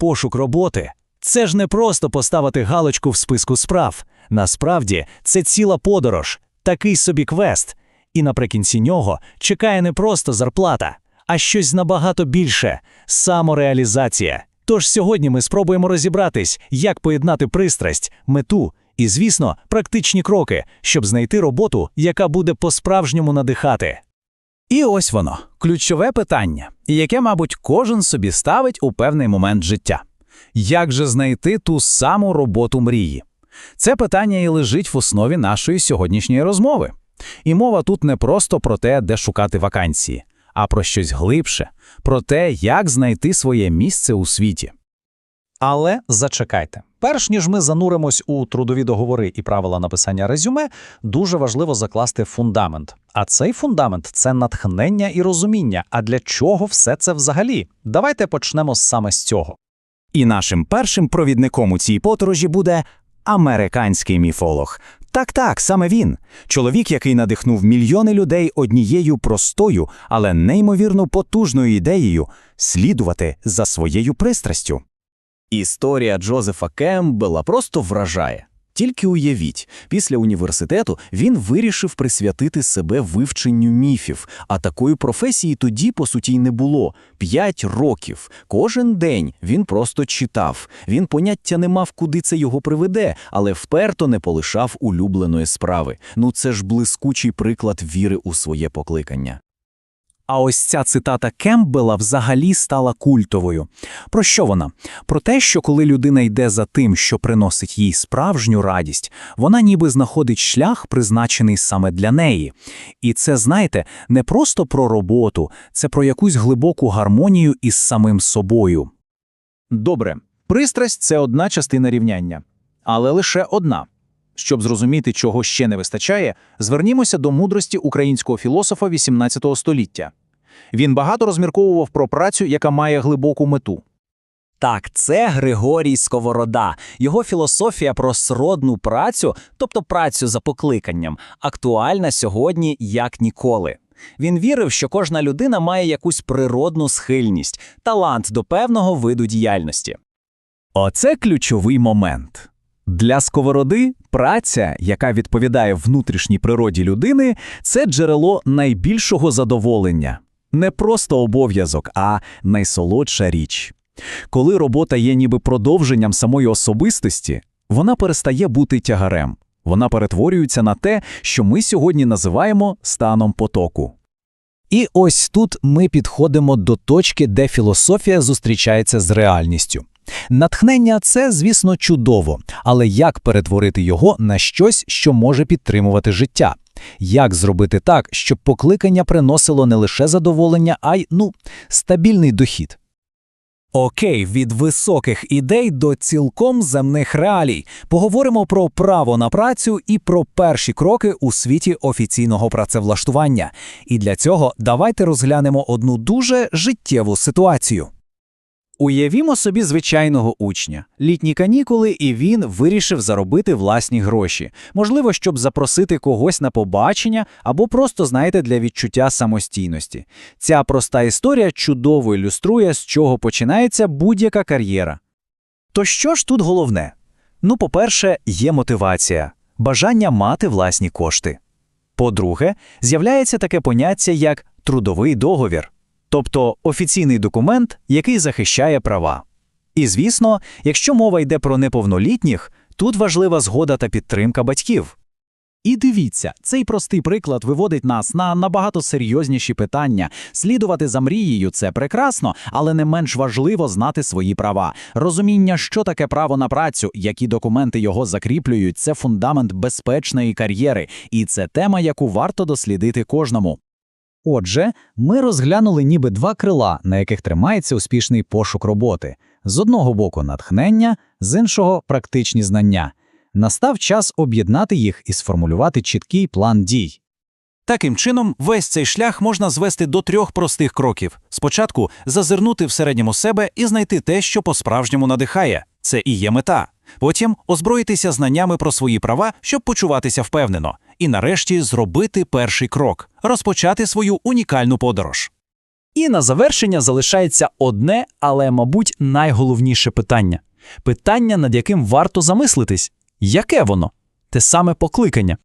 Пошук роботи це ж не просто поставити галочку в списку справ. Насправді це ціла подорож, такий собі квест. І наприкінці нього чекає не просто зарплата, а щось набагато більше самореалізація. Тож сьогодні ми спробуємо розібратись, як поєднати пристрасть, мету і, звісно, практичні кроки, щоб знайти роботу, яка буде по-справжньому надихати. І ось воно ключове питання, яке, мабуть, кожен собі ставить у певний момент життя. Як же знайти ту саму роботу мрії? Це питання і лежить в основі нашої сьогоднішньої розмови. І мова тут не просто про те, де шукати вакансії, а про щось глибше, про те, як знайти своє місце у світі. Але зачекайте. Перш ніж ми зануримось у трудові договори і правила написання резюме, дуже важливо закласти фундамент. А цей фундамент це натхнення і розуміння. А для чого все це взагалі? Давайте почнемо саме з цього. І нашим першим провідником у цій подорожі буде американський міфолог. Так, так, саме він. Чоловік, який надихнув мільйони людей однією простою, але неймовірно потужною ідеєю слідувати за своєю пристрастю. Історія Джозефа Кембела просто вражає. Тільки уявіть, після університету він вирішив присвятити себе вивченню міфів, а такої професії тоді, по суті, й не було. П'ять років. Кожен день він просто читав. Він поняття не мав, куди це його приведе, але вперто не полишав улюбленої справи. Ну це ж блискучий приклад віри у своє покликання. А ось ця цитата Кембела взагалі стала культовою. Про що вона? Про те, що коли людина йде за тим, що приносить їй справжню радість, вона ніби знаходить шлях, призначений саме для неї. І це, знаєте, не просто про роботу, це про якусь глибоку гармонію із самим собою. Добре, пристрасть це одна частина рівняння, але лише одна. Щоб зрозуміти, чого ще не вистачає, звернімося до мудрості українського філософа XVIII століття. Він багато розмірковував про працю, яка має глибоку мету. Так, це Григорій Сковорода. Його філософія про сродну працю, тобто працю за покликанням, актуальна сьогодні як ніколи. Він вірив, що кожна людина має якусь природну схильність, талант до певного виду діяльності. Оце ключовий момент. Для сковороди праця, яка відповідає внутрішній природі людини, це джерело найбільшого задоволення. Не просто обов'язок, а найсолодша річ. Коли робота є ніби продовженням самої особистості, вона перестає бути тягарем. Вона перетворюється на те, що ми сьогодні називаємо станом потоку. І ось тут ми підходимо до точки, де філософія зустрічається з реальністю. Натхнення це, звісно, чудово, але як перетворити його на щось, що може підтримувати життя? Як зробити так, щоб покликання приносило не лише задоволення, а й ну, стабільний дохід? Окей, від високих ідей до цілком земних реалій. Поговоримо про право на працю і про перші кроки у світі офіційного працевлаштування. І для цього давайте розглянемо одну дуже життєву ситуацію. Уявімо собі звичайного учня, літні канікули, і він вирішив заробити власні гроші. Можливо, щоб запросити когось на побачення або просто, знаєте, для відчуття самостійності. Ця проста історія чудово ілюструє, з чого починається будь-яка кар'єра. То що ж тут головне? Ну, по-перше, є мотивація, бажання мати власні кошти. По-друге, з'являється таке поняття як трудовий договір тобто офіційний документ, який захищає права. І звісно, якщо мова йде про неповнолітніх, тут важлива згода та підтримка батьків. І дивіться, цей простий приклад виводить нас на набагато серйозніші питання. Слідувати за мрією це прекрасно, але не менш важливо знати свої права. Розуміння, що таке право на працю, які документи його закріплюють, це фундамент безпечної кар'єри, і це тема, яку варто дослідити кожному. Отже, ми розглянули ніби два крила, на яких тримається успішний пошук роботи: з одного боку натхнення, з іншого практичні знання. Настав час об'єднати їх і сформулювати чіткий план дій. Таким чином, весь цей шлях можна звести до трьох простих кроків: спочатку зазирнути всередньому себе і знайти те, що по-справжньому надихає це і є мета. Потім озброїтися знаннями про свої права, щоб почуватися впевнено, і нарешті зробити перший крок розпочати свою унікальну подорож. І на завершення залишається одне, але, мабуть, найголовніше питання. Питання, над яким варто замислитись. Яке воно? Те саме покликання.